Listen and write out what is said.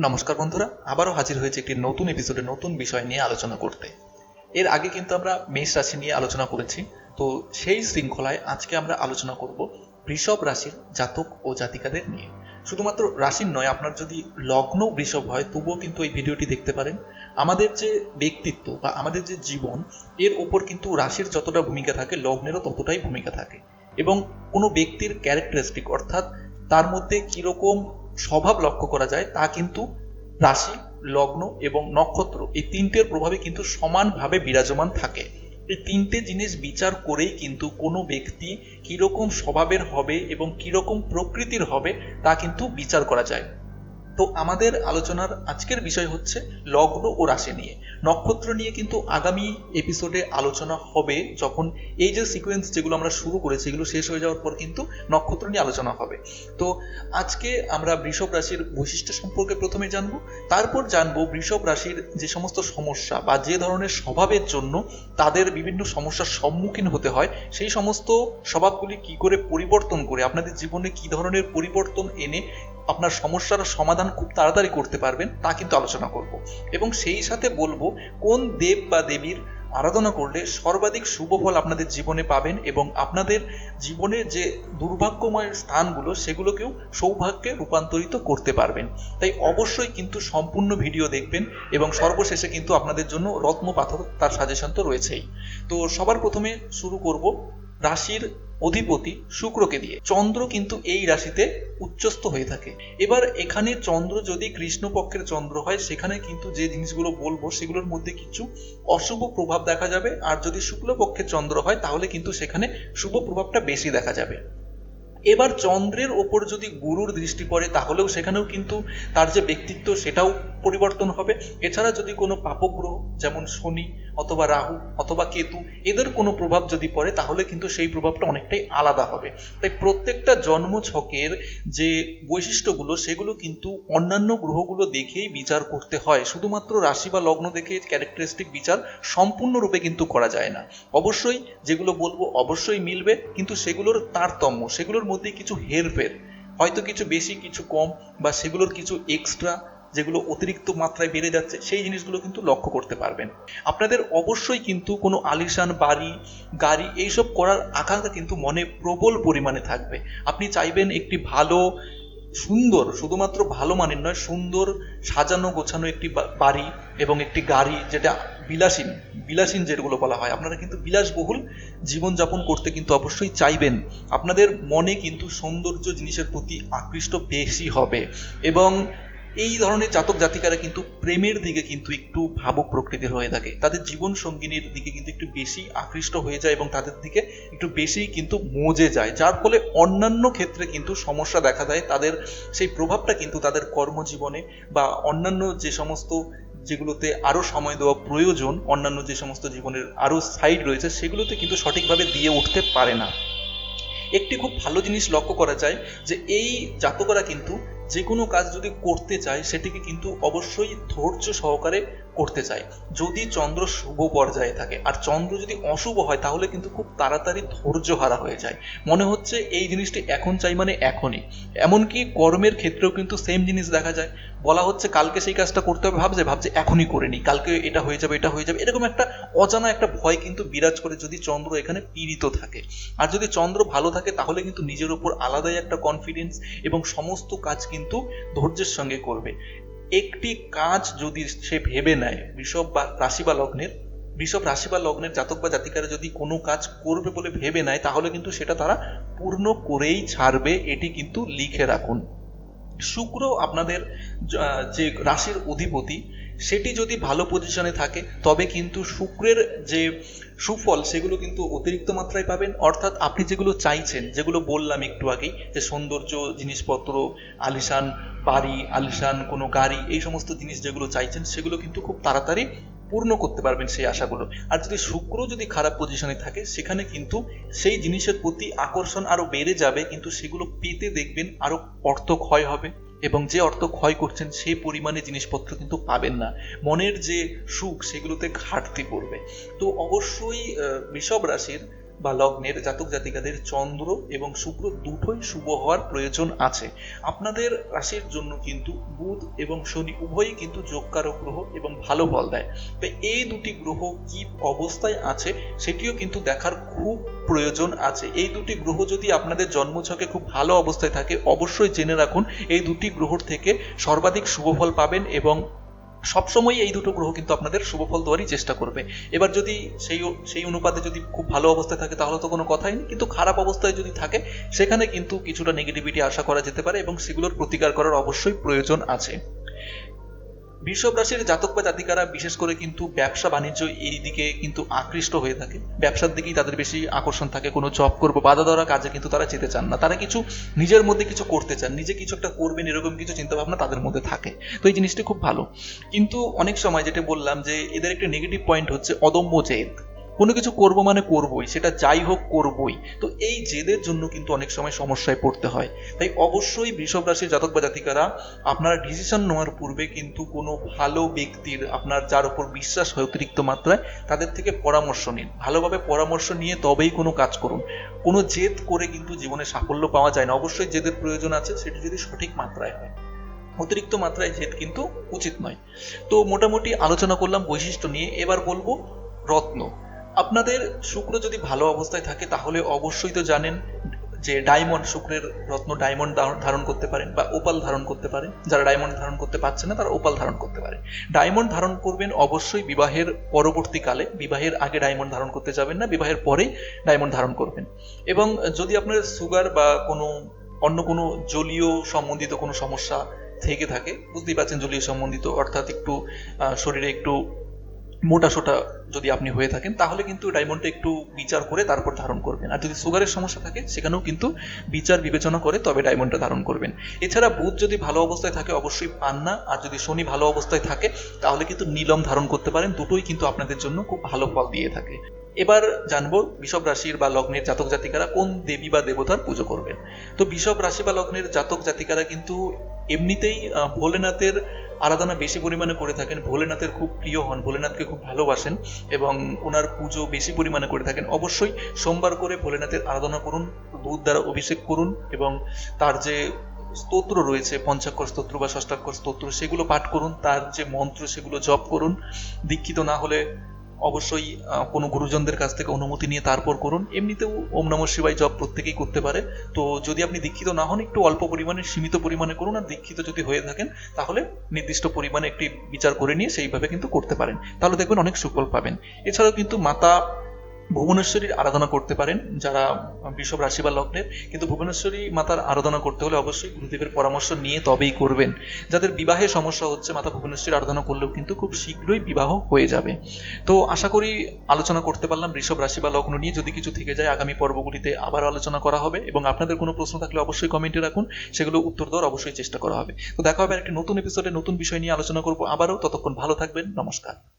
নমস্কার বন্ধুরা, আবারও হাজির হয়েছে একটি নতুন এপিসোডে নতুন বিষয় নিয়ে আলোচনা করতে। এর আগে কিন্তু আমরা মেষ রাশি নিয়ে আলোচনা করেছি, তো সেই শৃঙ্খলায় আজকে আমরা আলোচনা করব বৃষভ রাশির জাতক ও জাতিকাদের নিয়ে। শুধুমাত্র রাশির নয়, আপনার যদি লগ্ন বৃষভ হয়, তবুও কিন্তু এই ভিডিওটি দেখতে পারেন। আমাদের যে ব্যক্তিত্ব বা আমাদের যে জীবন, এর ওপর কিন্তু রাশির যতটা ভূমিকা থাকে, লগ্নেরও ততটাই ভূমিকা থাকে। এবং কোনো ব্যক্তির ক্যারেক্টারিস্টিক অর্থাৎ তার মধ্যে কীরকম স্বভাব লক্ষ্য করা যায়, তা কিন্তু রাশি, লগ্ন এবং নক্ষত্র এই তিনটের প্রভাবে কিন্তু সমানভাবে বিরাজমান থাকে। এই তিনটে জিনিস বিচার করেই কিন্তু কোনো ব্যক্তি কীরকম স্বভাবের হবে এবং কীরকম প্রকৃতির হবে তা কিন্তু বিচার করা যায়। তো আমাদের আলোচনার আজকের বিষয় হচ্ছে লগ্ন ও রাশি নিয়ে। নক্ষত্র নিয়ে কিন্তু আগামী এপিসোডে আলোচনা হবে যখন এই যে সিকোয়েন্স যেগুলো আমরা শুরু করেছি, এগুলো শেষ হয়ে যাওয়ার পর কিন্তু নক্ষত্র নিয়ে আলোচনা হবে। তো আজকে আমরা বৃষভ রাশির বৈশিষ্ট্য সম্পর্কে প্রথমে জানব, তারপর জানব বৃষভ রাশির যে সমস্ত সমস্যা বা যে ধরনের স্বভাবের জন্য তাদের বিভিন্ন সমস্যার সম্মুখীন হতে হয়, সেই সমস্ত স্বভাবগুলি কি করে পরিবর্তন করে, আপনাদের জীবনে কি ধরনের পরিবর্তন এনে আপনার সমস্যার সমাধান খুব তাড়াতাড়ি করতে পারবেন, তা কিন্তু আলোচনা করব। এবং সেই সাথে বলব, কোন দেব বা দেবীর আরাধনা করলে সর্বাধিক শুভ ফল আপনাদের জীবনে পাবেন এবং আপনাদের জীবনের যে দুর্ভাগ্যময় স্থানগুলো, সেগুলোকেও সৌভাগ্যে রূপান্তরিত করতে পারবেন। তাই অবশ্যই কিন্তু সম্পূর্ণ ভিডিও দেখবেন এবং সর্বশেষে কিন্তু আপনাদের জন্য রত্ন পাথর তার সাজেশন তো রয়েছেই। তো সবার প্রথমে শুরু করব রাশির অধিপতি শুক্রকে দিয়ে। চন্দ্র কিন্তু এই রাশিতে উচ্চস্থ হয়ে থাকে। এবার এখানে চন্দ্র যদি কৃষ্ণপক্ষের চন্দ্র হয়, সেখানে কিন্তু যে জিনিসগুলো বলব, সেগুলোর মধ্যে কিছু অশুভ প্রভাব দেখা যাবে। আর যদি শুক্লপক্ষের চন্দ্র হয়, তাহলে কিন্তু সেখানে শুভ প্রভাবটা বেশি দেখা যাবে। এবার চন্দ্রের ওপর যদি গুরুর দৃষ্টি পড়ে, তাহলেও সেখানেও কিন্তু তার যে ব্যক্তিত্ব, সেটাও পরিবর্তন হবে। এছাড়া যদি কোনো পাপগ্রহ, যেমন শনি অথবা রাহু অথবা কেতু, এদের কোনো প্রভাব যদি পড়ে, তাহলে কিন্তু সেই প্রভাবটা অনেকটাই আলাদা হবে। তাই প্রত্যেকটা জন্ম ছকের যে বৈশিষ্ট্যগুলো, সেগুলো কিন্তু অন্যান্য গ্রহগুলো দেখেই বিচার করতে হয়। শুধুমাত্র রাশি বা লগ্ন দেখে ক্যারেক্টারিস্টিক বিচার সম্পূর্ণরূপে কিন্তু করা যায় না। অবশ্যই যেগুলো বলব অবশ্যই মিলবে, কিন্তু সেগুলোর তারতম্য, সেগুলোর মধ্যে কিছু হেরফের, হয়তো কিছু বেশি, কিছু কম বা সেগুলোর কিছু এক্সট্রা যেগুলো অতিরিক্ত মাত্রায় বেড়ে যাচ্ছে, সেই জিনিসগুলো কিন্তু লক্ষ্য করতে পারবেন। আপনাদের অবশ্যই কিন্তু কোনো আলিশান, বাড়ি, গাড়ি, এইসব করার আকাঙ্ক্ষা কিন্তু মনে প্রবল পরিমাণে থাকবে। আপনি চাইবেন একটি ভালো, সুন্দর, শুধুমাত্র ভালো মানের নয়, সুন্দর সাজানো, গোছানো একটি বাড়ি এবং একটি গাড়ি যেটা বিলাসীন বিলাসীন যেগুলো বলা হয়। আপনারা কিন্তু বিলাসবহুল জীবনযাপন করতে কিন্তু অবশ্যই চাইবেন। আপনাদের মনে কিন্তু সৌন্দর্য জিনিসের প্রতি আকৃষ্ট বেশি হবে এবং এই ধরনের জাতক জাতিকারা কিন্তু প্রেমের দিকে কিন্তু একটু ভাবুক প্রকৃতির হয়ে থাকে। তাদের জীবন সঙ্গিনীর দিকে কিন্তু একটু বেশি আকৃষ্ট হয়ে যায় এবং তাদের দিকে একটু বেশি কিন্তু মজে যায়। যার ফলে অন্যান্য ক্ষেত্রে কিন্তু সমস্যা দেখা দেয়। তাদের সেই প্রভাবটা কিন্তু তাদের কর্মজীবনে বা অন্যান্য যে সমস্ত যেগুলোতে আরও সময় দেওয়া প্রয়োজন, অন্যান্য যে সমস্ত জীবনের আরও সাইড রয়েছে, সেগুলোতে কিন্তু সঠিকভাবে দিয়ে উঠতে পারে না। একটি খুব ভালো জিনিস লক্ষ্য করা যায় যে এই জাতকরা কিন্তু যে কোনো কাজ যদি করতে চাই সেটিকে কিন্তু অবশ্যই ধৈর্য সহকারে করতে চায়। যদি চন্দ্র শুভ পর্যায়ে থাকে, আর চন্দ্র যদি অশুভ হয়, তাহলে কিন্তু খুব তাড়াতাড়ি ধৈর্য হারা হয়ে যায়। মনে হচ্ছে এই জিনিসটি এখন চাই মানে এখনই। এমনকি কর্মের ক্ষেত্রেও কিন্তু সেম জিনিস দেখা যায়। বলা হচ্ছে কালকে সেই কাজটা করতে হবে, ভাবছে ভাবছে এখনই করে নি কালকে এটা হয়ে যাবে, এটা হয়ে যাবে। এরকম একটা অজানা একটা ভয় কিন্তু বিরাজ করে যদি চন্দ্র এখানে পীড়িত থাকে। আর যদি চন্দ্র ভালো থাকে, তাহলে কিন্তু নিজের উপর আলাদাই একটা কনফিডেন্স এবং সমস্ত কাজ কিন্তু ধৈর্যের সঙ্গে করবে। একটি কাজ যদি সে ভেবে নেয়, বিষব বা রাশি বা লগ্নের, বিষব রাশি বা লগ্নের জাতক বা জাতিকারা যদি কোনো কাজ করবে বলে ভেবে নেয়, তাহলে কিন্তু সেটা তারা পূর্ণ করেই ছাড়বে, এটি কিন্তু লিখে রাখুন। শুক্র আপনাদের যে রাশির অধিপতি সেটি যদি ভালো পজিশনে থাকে, তবে কিন্তু শুক্রের যে সুফল, সেগুলো কিন্তু অতিরিক্ত মাত্রায় পাবেন। অর্থাৎ আপনি যেগুলো চাইছেন, যেগুলো বললাম একটু আগেই, যে সৌন্দর্য জিনিসপত্র, আলিশান বাড়ি, আলিশান কোনো গাড়ি, এই সমস্ত জিনিস যেগুলো চাইছেন, সেগুলো কিন্তু খুব তাড়াতাড়ি পূর্ণ করতে পারবেন সেই আশাগুলো। আর যদি শুক্র যদি খারাপ পজিশনে থাকে, সেখানে কিন্তু সেই জিনিসের প্রতি আকর্ষণ আরও বেড়ে যাবে, কিন্তু সেগুলো পেতে দেখবেন আরও অর্থ ক্ষয় হবে। এবং যে অর্থ ক্ষয় করছেন, সেই পরিমাণে জিনিসপত্র কিন্তু পাবেন না। মনের যে সুখ, সেগুলোতে ঘাটতি পড়বে। তো অবশ্যই বৃষভ রাশির বা লগ্নের জাতক জাতিকাদের চন্দ্র এবং শুক্র দুটোই শুভ হওয়ার প্রয়োজন আছে। আপনাদের রাশির জন্য কিন্তু বুধ এবং শনি উভয়ই কিন্তু যোগকারক গ্রহ এবং ভালো ফল দেয়। তো এই দুটি গ্রহ কি অবস্থায় আছে সেটিও কিন্তু দেখার খুব প্রয়োজন আছে। এই দুটি গ্রহ যদি আপনাদের জন্মছকে খুব ভালো অবস্থায় থাকে, অবশ্যই জেনে রাখুন, এই দুটি গ্রহর থেকে সর্বাধিক শুভফল পাবেন এবং সবসময় এই দুটো গ্রহ কিন্তু আপনাদের শুভফল দেওয়ারই চেষ্টা করবে। এবার যদি সেই সেই অনুপাতে যদি খুব ভালো অবস্থায় থাকে, তাহলে তো কোনো কথাই নেই। কিন্তু খারাপ অবস্থায় যদি থাকে, সেখানে কিন্তু কিছুটা নেগেটিভিটি আশা করা যেতে পারে এবং সেগুলোর প্রতিকার করার অবশ্যই প্রয়োজন আছে। বৃষভ রাশির জাতক বা জাতিকারা বিশেষ করে কিন্তু ব্যবসা বাণিজ্য এই দিকে কিন্তু আকৃষ্ট হয়ে থাকে। ব্যবসার দিকেই তাদের বেশি আকর্ষণ থাকে। কোনো জব করব, বাধা ধরা কাজে কিন্তু তারা যেতে চান না। তারা কিছু নিজের মধ্যে কিছু করতে চান। নিজে কিছু একটা করবেন, এরকম কিছু চিন্তা ভাবনা তাদের মধ্যে থাকে। তো এই জিনিসটি খুব ভালো। কিন্তু অনেক সময় যেটা বললাম যে, এদের একটা নেগেটিভ পয়েন্ট হচ্ছে অদম্য জেদ। কোনো কিছু করব মানে করবই, সেটা যাই হোক করবই। তো এই জেদের জন্য কিন্তু অনেক সময় সমস্যায় পড়তে হয়। তাই অবশ্যই বৃষভ রাশির জাতক বা জাতিকারা, আপনারা ডিসিশন নেওয়ার পূর্বে কিন্তু কোনো ভালো ব্যক্তির, আপনার যার উপর বিশ্বাস হয় অতিরিক্ত মাত্রায়, তাদের থেকে পরামর্শ নিন। ভালোভাবে পরামর্শ নিয়ে তবেই কোনো কাজ করুন। কোনো জেদ করে কিন্তু জীবনে সাফল্য পাওয়া যায় না। অবশ্যই জেদের প্রয়োজন আছে, সেটি যদি সঠিক মাত্রায় হয়। অতিরিক্ত মাত্রায় জেদ কিন্তু উচিত নয়। তো মোটামুটি আলোচনা করলাম বৈশিষ্ট্য নিয়ে। এবার বলব রত্ন। আপনাদের শুক্র যদি ভালো অবস্থায় থাকে, তাহলে অবশ্যই তো জানেন যে ডায়মন্ড শুক্রের রত্ন ডায়মন্ড ধারণ করতে পারেন বা ওপাল ধারণ করতে পারেন যারা ডায়মন্ড ধারণ করতে পারছে না, তারা ওপাল ধারণ করতে পারে। ডায়মন্ড ধারণ করবেন অবশ্যই বিবাহের পরবর্তীকালে। বিবাহের আগে ডায়মন্ড ধারণ করতে যাবেন না, বিবাহের পরেই ডায়মন্ড ধারণ করবেন। এবং যদি আপনার সুগার বা কোনো অন্য কোনো জলীয় সম্বন্ধিত কোনো সমস্যা থেকে থাকে, বুঝতেই পারছেন জলীয় সম্বন্ধিত, অর্থাৎ একটু শরীরে একটু মোটা সোটা যদি আপনি হয়ে থাকেন, তাহলে কিন্তু ডায়মন্ডটা একটু বিচার করে তারপর ধারণ করবেন। আর যদি সুগারের সমস্যা থাকে, সেখানেও কিন্তু বিচার বিবেচনা করে তবে ডায়মন্ডটা ধারণ করবেন। এছাড়া বুধ যদি ভালো অবস্থায় থাকে, অবশ্যই পান্না আর যদি শনি ভালো অবস্থায় থাকে, তাহলে কিন্তু নীলম ধারণ করতে পারেন। দুটোই কিন্তু আপনাদের জন্য খুব ভালো ফল দিয়ে থাকে। এবার জানব বিষব রাশির বা লগ্নের জাতক জাতিকারা কোন দেবী বা দেবতার পুজো করবেন। তো বিষব রাশি বা লগ্নের জাতক জাতিকারা কিন্তু এমনিতেই ভোলেনাথের আরাধনা বেশি পরিমাণে করে থাকেন। ভোলেনাথের খুব প্রিয় হন, ভোলেনাথকে খুব ভালোবাসেন এবং ওনার পুজো বেশি পরিমাণে করে থাকেন। অবশ্যই সোমবার করে ভোলেনাথের আরাধনা করুন, দুধ দ্বারা অভিষেক করুন এবং তার যে স্তোত্র রয়েছে, পঞ্চাক্ষর স্তোত্র বা ষষ্ঠাক্ষর স্তোত্র, সেগুলো পাঠ করুন, তার যে মন্ত্র সেগুলো জপ করুন। দীক্ষিত না হলে অবশ্যই কোনো গুরুজনদের কাছ থেকে অনুমতি নিয়ে তারপর করুন। এমনিতেও ওম নম শিবাই জপ প্রত্যেকেই করতে পারে। তো যদি আপনি দীক্ষিত না হন, একটু অল্প পরিমাণে, সীমিত পরিমাণে করুন আর দীক্ষিত যদি হয়ে থাকেন, তাহলে নির্দিষ্ট পরিমাণে একটি বিচার করে নিয়ে সেইভাবে কিন্তু করতে পারেন। তাহলে দেখবেন অনেক সুফল পাবেন। এছাড়াও কিন্তু মাতা ভুবনেশ্বরীর আরাধনা করতে পারেন যারা বৃষভ রাশি বা লগ্নের। কিন্তু ভুবনেশ্বরী মাতার আরাধনা করতে হলে অবশ্যই গুরুদেবের পরামর্শ নিয়ে তবেই করবেন। যাদের বিবাহে সমস্যা হচ্ছে, মাতা ভুবনেশ্বরী আরাধনা করলেও কিন্তু খুব শীঘ্রই বিবাহ হয়ে যাবে। তো আশা করি আলোচনা করতে পারলাম বৃষভ রাশি বা লগ্ন নিয়ে। যদি কিছু থেকে যায়, আগামী পর্বগুলিতে আবার আলোচনা করা হবে এবং আপনাদের কোনো প্রশ্ন থাকলে অবশ্যই কমেন্টে রাখুন, সেগুলো উত্তর দেওয়ার অবশ্যই চেষ্টা করা হবে। তো দেখা হবে একটি নতুন এপিসোডে নতুন বিষয় নিয়ে আলোচনা করব আবারও। ততক্ষণ ভালো থাকবেন, নমস্কার।